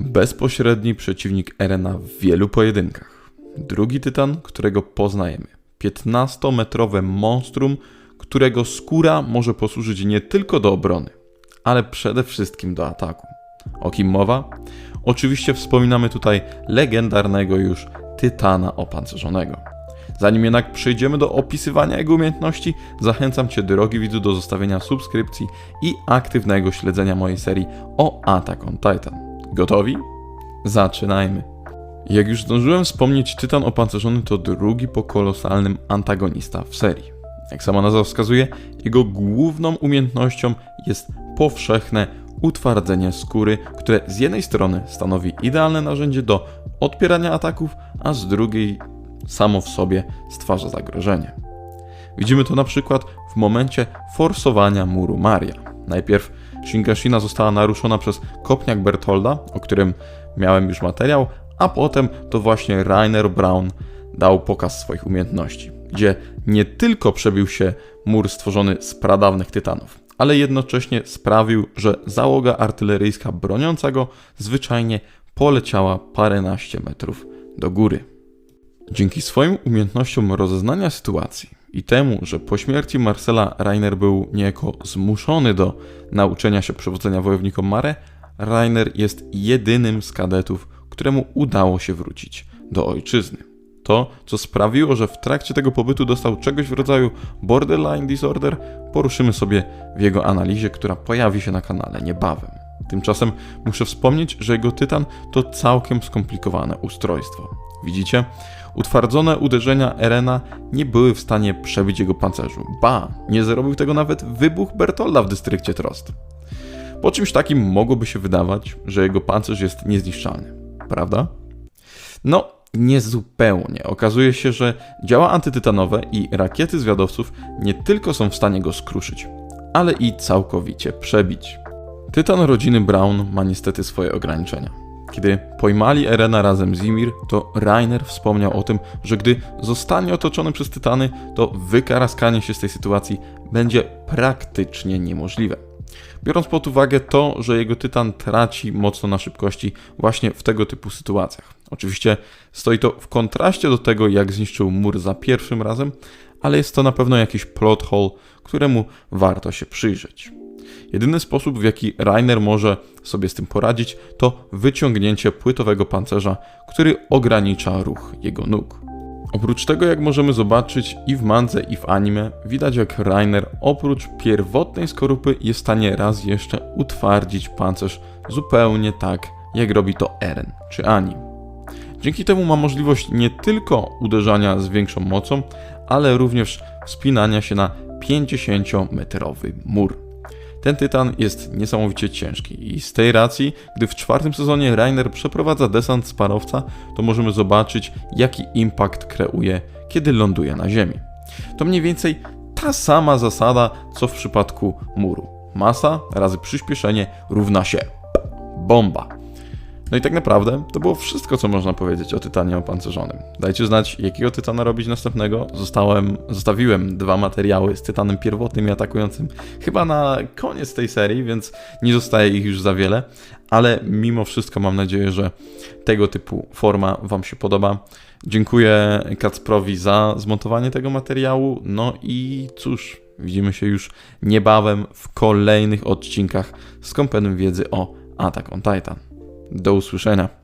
Bezpośredni przeciwnik Erena w wielu pojedynkach. Drugi tytan, którego poznajemy. 15-metrowe monstrum, którego skóra może posłużyć nie tylko do obrony, ale przede wszystkim do ataku. O kim mowa? Oczywiście wspominamy tutaj legendarnego już tytana opancerzonego. Zanim jednak przejdziemy do opisywania jego umiejętności, zachęcam Cię, drogi widzu, do zostawienia subskrypcji i aktywnego śledzenia mojej serii o Attack on Titan. Gotowi? Zaczynajmy. Jak już zdążyłem wspomnieć, Tytan opancerzony to drugi po kolosalnym antagonista w serii. Jak sama nazwa wskazuje, jego główną umiejętnością jest powszechne utwardzenie skóry, które z jednej strony stanowi idealne narzędzie do odpierania ataków, a z drugiej samo w sobie stwarza zagrożenie. Widzimy to na przykład w momencie forsowania muru Maria. Najpierw Shingashina została naruszona przez kopniak Bertolda, o którym miałem już materiał, a potem to właśnie Rainer Braun dał pokaz swoich umiejętności, gdzie nie tylko przebił się mur stworzony z pradawnych tytanów, ale jednocześnie sprawił, że załoga artyleryjska broniąca go zwyczajnie poleciała paręnaście metrów do góry. Dzięki swoim umiejętnościom rozeznania sytuacji i temu, że po śmierci Marcela Rainer był niejako zmuszony do nauczenia się przewodzenia wojownikom Mare, Rainer jest jedynym z kadetów, któremu udało się wrócić do ojczyzny. To, co sprawiło, że w trakcie tego pobytu dostał czegoś w rodzaju borderline disorder, poruszymy sobie w jego analizie, która pojawi się na kanale niebawem. Tymczasem muszę wspomnieć, że jego tytan to całkiem skomplikowane ustrojstwo. Widzicie? Utwardzone uderzenia Erena nie były w stanie przebić jego pancerzu. Ba, nie zrobił tego nawet wybuch Bertolda w dystrykcie Trost. Po czymś takim mogłoby się wydawać, że jego pancerz jest niezniszczalny, prawda? No, niezupełnie. Okazuje się, że działa antytytanowe i rakiety zwiadowców nie tylko są w stanie go skruszyć, ale i całkowicie przebić. Tytan rodziny Brown ma niestety swoje ograniczenia. Kiedy pojmali Erena razem z Ymir, to Rainer wspomniał o tym, że gdy zostanie otoczony przez Tytany, to wykaraskanie się z tej sytuacji będzie praktycznie niemożliwe. Biorąc pod uwagę to, że jego Tytan traci mocno na szybkości właśnie w tego typu sytuacjach. Oczywiście stoi to w kontraście do tego, jak zniszczył mur za pierwszym razem, ale jest to na pewno jakiś plot hole, któremu warto się przyjrzeć. Jedyny sposób, w jaki Rainer może sobie z tym poradzić, to wyciągnięcie płytowego pancerza, który ogranicza ruch jego nóg. Oprócz tego, jak możemy zobaczyć i w mandze, i w anime, widać jak Rainer oprócz pierwotnej skorupy jest w stanie raz jeszcze utwardzić pancerz zupełnie tak, jak robi to Eren czy Ani. Dzięki temu ma możliwość nie tylko uderzania z większą mocą, ale również wspinania się na 50-metrowy mur. Ten tytan jest niesamowicie ciężki i z tej racji, gdy w czwartym sezonie Rainer przeprowadza desant z parowca, to możemy zobaczyć, jaki impact kreuje, kiedy ląduje na ziemi. To mniej więcej ta sama zasada, co w przypadku muru. Masa razy przyspieszenie równa się bomba. No i tak naprawdę to było wszystko, co można powiedzieć o tytanie opancerzonym. Dajcie znać, jakiego tytana robić następnego. Zostałem, zostawiłem dwa materiały z tytanem pierwotnym i atakującym chyba na koniec tej serii, więc nie zostaje ich już za wiele, ale mimo wszystko mam nadzieję, że tego typu forma Wam się podoba. Dziękuję Kacprowi za zmontowanie tego materiału. No i cóż, widzimy się już niebawem w kolejnych odcinkach z kompendium wiedzy o Attack on Titan. Do usłyszenia.